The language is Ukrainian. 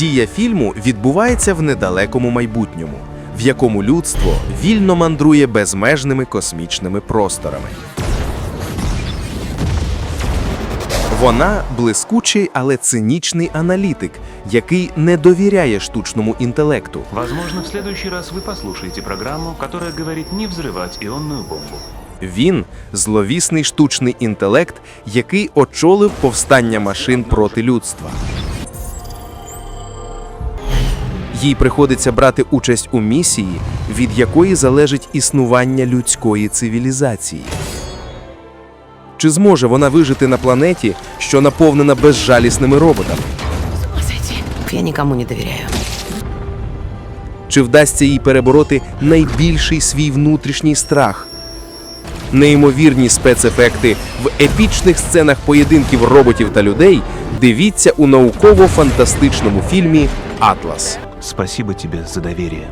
Дія фільму відбувається в недалекому майбутньому, в якому людство вільно мандрує безмежними космічними просторами. Вона блискучий, але цинічний аналітик, який не довіряє штучному інтелекту. Возможно, в следующий раз вы послушаете программу, которая говорит не взрывать ионную бомбу. Він зловісний штучний інтелект, який очолив повстання машин проти людства. Їй приходиться брати участь у місії, від якої залежить існування людської цивілізації. Чи зможе вона вижити на планеті, що наповнена безжалісними роботами? Я никому не доверяю. Чи вдасться їй перебороти найбільший свій внутрішній страх? Неймовірні спецефекти в епічних сценах поєдинків роботів та людей дивіться у науково-фантастичному фільмі Атлас. Спасибо тебе за доверие.